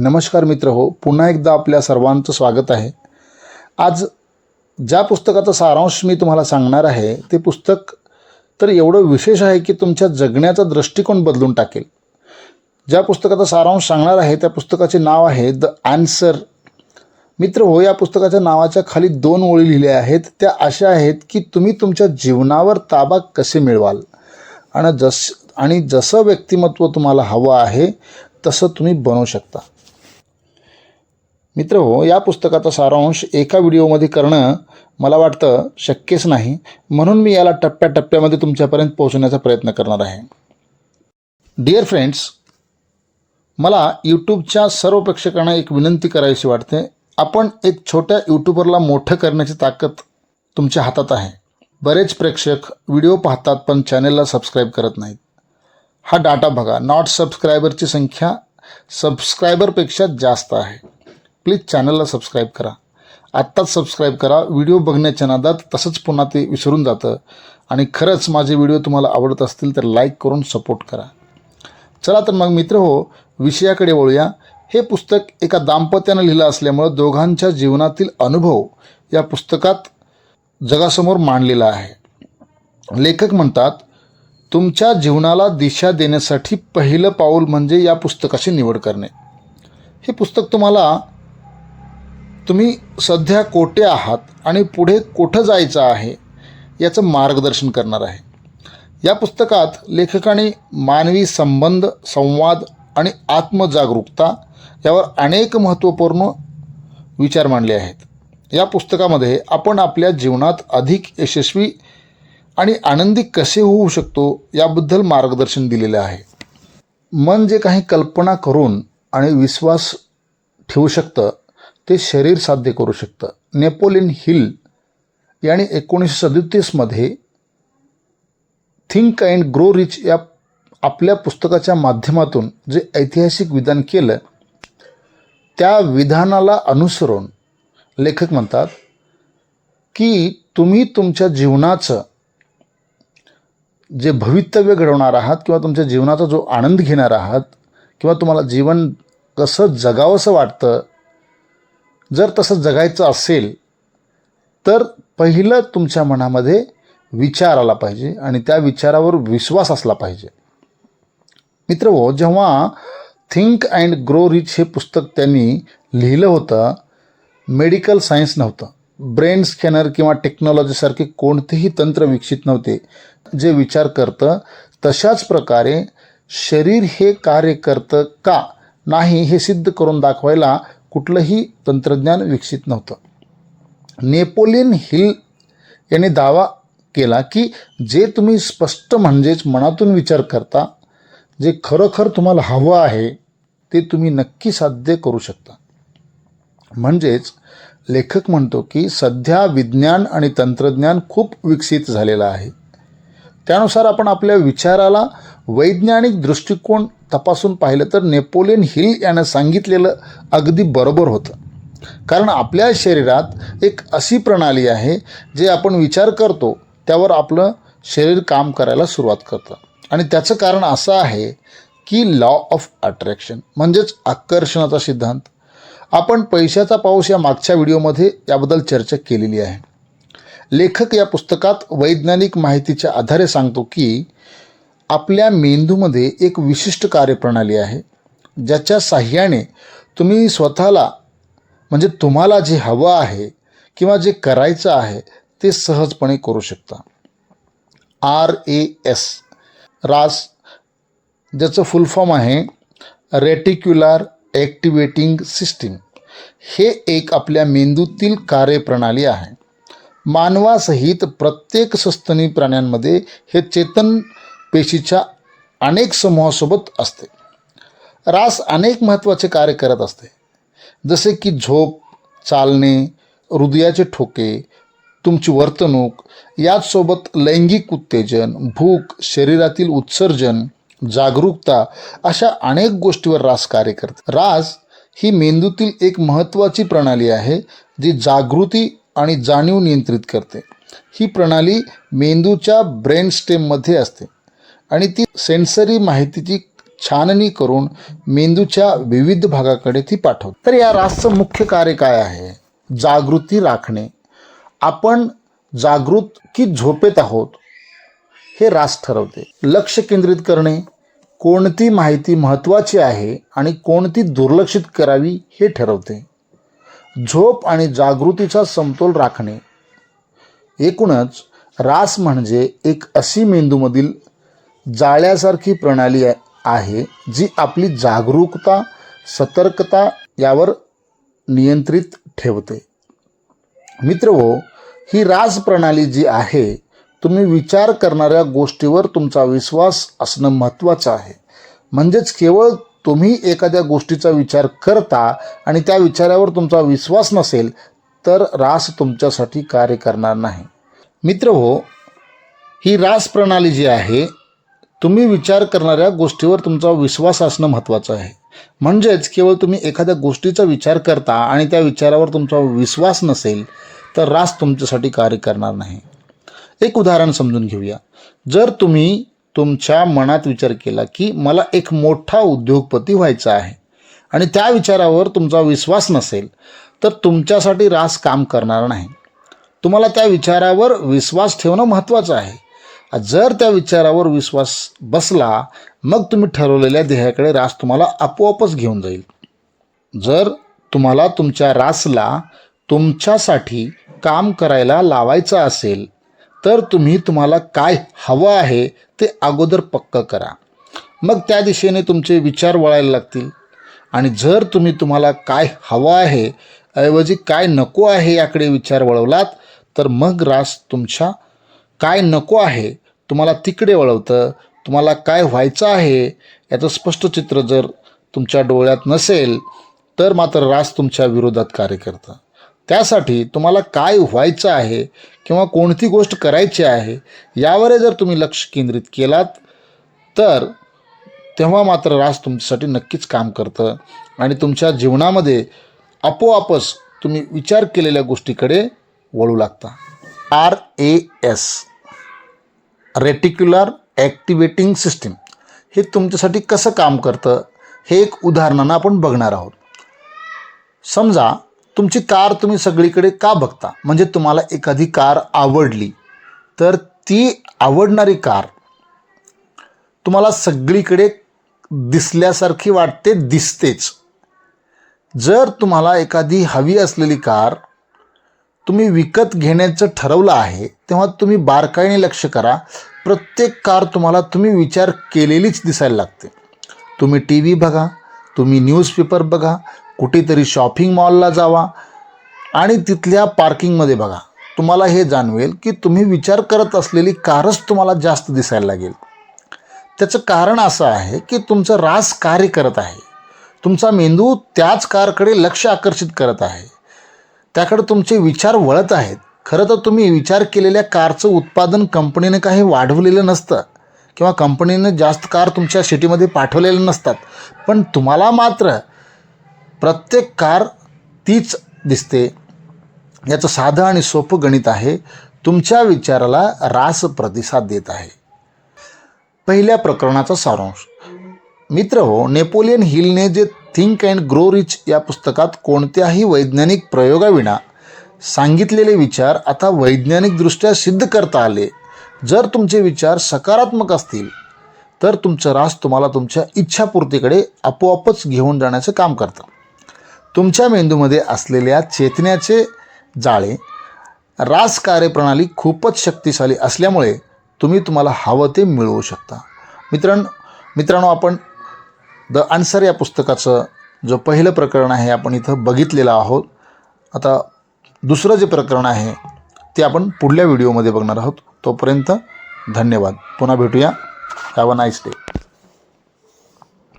नमस्कार मित्र हो पुन्हा एकदा आपल्या सर्वांचं स्वागत आहे. आज ज्या पुस्तकाचा सारांश मी तुम्हाला सांगणार आहे ते पुस्तक तर एवढं विशेष आहे की तुमच्या जगण्याचा दृष्टिकोन बदलून टाकेल. ज्या पुस्तकाचा सारांश सांगणार आहे त्या पुस्तकाचे नाव आहे द आन्सर मित्र हो या पुस्तकाच्या नावाच्या खाली दोन ओळी लिहिल्या आहेत. त्या अशा आहेत की तुम्ही तुमच्या जीवनावर ताबा कसे मिळवाल? आणि जस आणि जसं व्यक्तिमत्व तुम्हाला हवं आहे तसं तुम्ही बनवू शकता. मित्र हो या पुस्तकाचा सारांश एका व्हिडिओमध्ये करणं मला वाटतं शक्यच नाही. म्हणून मी याला टप्प्याटप्प्यामध्ये तुमच्यापर्यंत पोहोचण्याचा प्रयत्न करणार आहे. डिअर फ्रेंड्स मला यूट्यूबच्या सर्व प्रेक्षकांना एक विनंती करायची वाटते. आपण एक छोट्या यूट्यूबरला मोठं करण्याची ताकद तुमच्या हातात आहे. बरेच प्रेक्षक व्हिडिओ पाहतात पण चॅनेलला सबस्क्राईब करत नाहीत. हा डाटा बघा. नॉट सबस्क्रायबरची संख्या सबस्क्रायबरपेक्षा जास्त आहे. प्लीज चॅनलला सबस्क्राईब करा. आत्ताच सबस्क्राईब करा. व्हिडिओ बघण्याच्या नादात तसंच पुन्हा ते विसरून जातं. आणि खरंच माझे व्हिडिओ तुम्हाला आवडत असतील तर लाईक करून सपोर्ट करा. चला तर मग मित्र हो विषयाकडे वळूया. हे पुस्तक एका दाम्पत्यानं लिहिलं असल्यामुळं दोघांच्या जीवनातील अनुभव या पुस्तकात जगासमोर मांडलेला आहे. लेखक म्हणतात तुमच्या जीवनाला दिशा देण्यासाठी पहिलं पाऊल म्हणजे या पुस्तकाची निवड करणे. हे पुस्तक तुम्हाला तुम्ही सध्या कोठे आहात आणि पुढे कुठं जायचं आहे याचं मार्गदर्शन करणार आहे. या पुस्तकात लेखकाने मानवी संबंध संवाद आणि आत्मजागरूकता यावर अनेक महत्त्वपूर्ण विचार मांडले आहेत. या पुस्तकामध्ये आपण आपल्या जीवनात अधिक यशस्वी आणि आनंदी कसे होऊ शकतो याबद्दल मार्गदर्शन दिलेलं आहे. मन जे काही कल्पना करून आणि विश्वास ठेवू शकतं ते शरीर साध्य करू शकतं. नेपोलियन हिल याने एकोणीसशे सदतीसमध्ये थिंक अँड ग्रो रिच या आपल्या पुस्तकाच्या माध्यमातून जे ऐतिहासिक विधान केलं त्या विधानाला अनुसरून लेखक म्हणतात की तुम्ही तुमच्या जीवनाचं जे भवितव्य घडवणार आहात किंवा तुमच्या जीवनाचा जो आनंद घेणार आहात किंवा तुम्हाला जीवन कसं जगावंसं वाटतं जर तसं जगायचं असेल तर पहिलं तुमच्या मनामध्ये विचार आला पाहिजे आणि त्या विचारावर विश्वास असला पाहिजे. मित्र हो जेव्हा थिंक अँड ग्रो रिच हे पुस्तक त्यांनी लिहिलं होतं मेडिकल सायन्स नव्हतं. ब्रेन स्कॅनर किंवा टेक्नॉलॉजीसारखे कोणतेही तंत्र विकसित नव्हते. जे विचार करतं तशाच प्रकारे शरीर हे कार्य करतं का? नाही हे सिद्ध करून दाखवायला कुठलंही तंत्रज्ञान विकसित नव्हतं. नेपोलियन हिल याने दावा केला की जे तुम्ही स्पष्ट म्हणजेच मनातून विचार करता जे खरोखर तुम्हाला हवं आहे ते तुम्ही नक्की साध्य करू शकता. म्हणजेच लेखक म्हणतो की सध्या विज्ञान आणि तंत्रज्ञान खूप विकसित झालेलं आहे. त्यानुसार आपण आपल्या विचाराला वैज्ञानिक दृष्टिकोन तपासून पाहिलं तर नेपोलियन हिल यानं सांगितलेलं अगदी बरोबर होतं. कारण आपल्या शरीरात एक अशी प्रणाली आहे जे आपण विचार करतो त्यावर आपलं शरीर काम करायला सुरुवात करतं. आणि त्याचं कारण असं आहे की लॉ ऑफ अट्रॅक्शन म्हणजेच आकर्षणाचा सिद्धांत. आपण पैशाचा पाऊस या मागच्या व्हिडिओमध्ये याबद्दल चर्चा केलेली आहे. लेखक या पुस्तकात वैज्ञानिक माहितीच्या आधारे सांगतो की आपल्या मेंदूमध्ये एक विशिष्ट कार्यप्रणाली आहे ज्याच्या साह्याने तुम्ही स्वतःला म्हणजे तुम्हाला जे हवं आहे किंवा जे करायचं आहे ते सहजपणे करू शकता. R A S. रास ज्याचं फुल फॉर्म आहे रेटिक्युलर ॲक्टिवेटिंग सिस्टीम. हे एक आपल्या मेंदूतील कार्यप्रणाली आहे. मानवासहित प्रत्येक सस्तनी प्राण्यांमध्ये हे चेतन पेशीच्या अनेक समूहासोबत असते. रास अनेक महत्त्वाचे कार्य करत असते. जसे की झोप चालणे हृदयाचे ठोके तुमची वर्तणूक याचसोबत लैंगिक उत्तेजन भूक शरीरातील उत्सर्जन जागरूकता अशा अनेक गोष्टीवर रास कार्य करते. रास ही मेंदूतील एक महत्त्वाची प्रणाली आहे जी जागृती आणि जाणीव नियंत्रित करते. ही प्रणाली मेंदूच्या ब्रेन स्टेममध्ये असते. आणि ती सेन्सरी माहितीची छाननी करून मेंदूच्या विविध भागाकडे ती पाठवते. तर या रासचं मुख्य कार्य काय आहे? जागृती राखणे. आपण जागृत की झोपेत आहोत हे रास ठरवते. लक्ष केंद्रित करणे कोणती माहिती महत्त्वाची आहे आणि कोणती दुर्लक्षित करावी हे ठरवते. झोप आणि जागृतीचा समतोल राखणे. एकूणच रास म्हणजे एक अशी मेंदूमधील जाळ्यासारखी प्रणाली आहे- जी आपली जागरूकता सतर्कता यावर नियंत्रित ठेवते. मित्र हो ही राज प्रणाली जी आहे तुम्ही विचार करणाऱ्या गोष्टीवर तुमचा विश्वास असणं महत्त्वाचं आहे. म्हणजेच केवळ तुम्ही एखाद्या गोष्टीचा विचार करता आणि त्या विचारावर तुमचा विश्वास नसेल तर रास तुमच्यासाठी कार्य करणार नाही. मित्र हो ही रास प्रणाली जी आहे तुम्ही विचार करणाऱ्या गोष्टीवर तुमचा विश्वास असणं महत्त्वाचं आहे. म्हणजेच केवळ तुम्ही एखाद्या गोष्टीचा विचार करता आणि त्या विचारावर तुमचा विश्वास नसेल तर रास तुमच्यासाठी कार्य करणार नाही. एक उदाहरण समजून घेऊया. जर तुम्ही तुमच्या मनात विचार केला की मला एक मोठा उद्योगपती व्हायचा आहे आणि त्या विचारावर तुमचा विश्वास नसेल तर तुमच्यासाठी रास काम करणार नाही. तुम्हाला त्या विचारावर विश्वास ठेवणं महत्त्वाचं आहे. जर त्या विचारावर विश्वास बसला मग तुम्ही ठरवलेल्या ध्येयाकडे रास तुम्हाला आपोआपच घेऊन जाईल. जर तुम्हाला तुमच्या रासला तुमच्यासाठी काम करायला लावायचं असेल तर तुम्ही तुम्हाला काय हवं आहे ते अगोदर पक्क करा. मग त्या दिशेने तुमचे विचार वळायला लागतील. आणि जर तुम्ही तुम्हाला काय हवं आहे ऐवजी काय नको आहे याकडे विचार वळवलात तर मग रास तुमच्या काय नको आहे तुम्हाला तिकडे वळवतं तुम्हाला काय व्हायचं आहे याचं स्पष्ट चित्र जर तुमच्या डोळ्यात नसेल तर मात्र रास तुमच्या विरोधात कार्य करतं. त्यासाठी तुम्हाला काय व्हायचं आहे किंवा कोणती गोष्ट करायची आहे यावर जर तुम्ही लक्ष केंद्रित केलात तर तेव्हा मात्र रास तुमच्यासाठी नक्कीच काम करतं आणि तुमच्या जीवनामध्ये आपोआपच तुम्ही विचार केलेल्या गोष्टीकडे वळू लागता. R A S reticular activating system. हे तुमच्यासाठी कसं काम करतं? हे एक उदाहरणानं आपण बघणार आहोत. समजा तुमची कार तुम्ही सगळीकडे का बघता? म्हणजे तुम्हाला एखादी कार आवडली तर ती आवडणारी कार तुम्हाला सगळीकडे दिसल्यासारखी वाटते दिसतेच. जर तुम्हाला एखादी हवी असलेली कार तुम्ही विकत घेण्याचं ठरवलं आहे तेव्हा तुम्ही बारकाईने लक्ष करा. प्रत्येक कार तुम्हाला तुम्ही विचार केलेलीच दिसायला लागते. तुम्ही टी व्ही बघा तुम्ही न्यूजपेपर बघा कुठेतरी शॉपिंग मॉलला जावा आणि तिथल्या पार्किंगमध्ये बघा. तुम्हाला हे जाणवेल की तुम्ही विचार करत असलेली कारच तुम्हाला जास्त दिसायला लागेल. त्याचं कारण असं आहे की तुमचं रास कार्य करत आहे. तुमचा मेंदू त्याच कारकडे लक्ष आकर्षित करत आहे. त्याकडे तुमचे विचार वळत आहेत. खरं तर तुम्ही विचार केलेल्या कारचं उत्पादन कंपनीने काही वाढवलेलं नसतं किंवा कंपनीने जास्त कार तुमच्या सिटीमध्ये पाठवलेल्या नसतात. पण तुम्हाला मात्र प्रत्येक कार तीच दिसते. याचं साधं आणि सोपं गणित आहे तुमच्या विचाराला रास प्रतिसाद देत आहे. पहिल्या प्रकरणाचा सारांश. मित्र हो नेपोलियन हिलने जे थिंक अँड ग्रो रिच या पुस्तकात कोणत्याही वैज्ञानिक प्रयोगाविना सांगितलेले विचार आता वैज्ञानिकदृष्ट्या सिद्ध करता आले. जर तुमचे विचार सकारात्मक असतील तर तुमचं रास तुम्हाला तुमच्या इच्छापूर्तीकडे आपोआपच घेऊन जाण्याचं काम करतं. तुमच्या मेंदूमध्ये असलेल्या चेतन्याचे जाळे रास कार्यप्रणाली खूपच शक्तिशाली असल्यामुळे तुम्ही तुम्हाला हवं ते मिळवू शकता. मित्रांनो मित्रांनो आपण द आन्सर या पुस्तकाचं जो पहिलं प्रकरण आहे आपण इथं बघितलेलं आहोत. आता दुसरं जे प्रकरण आहे ते आपण पुढल्या व्हिडिओमध्ये बघणार आहोत. तोपर्यंत धन्यवाद. पुन्हा भेटूया. Have a nice day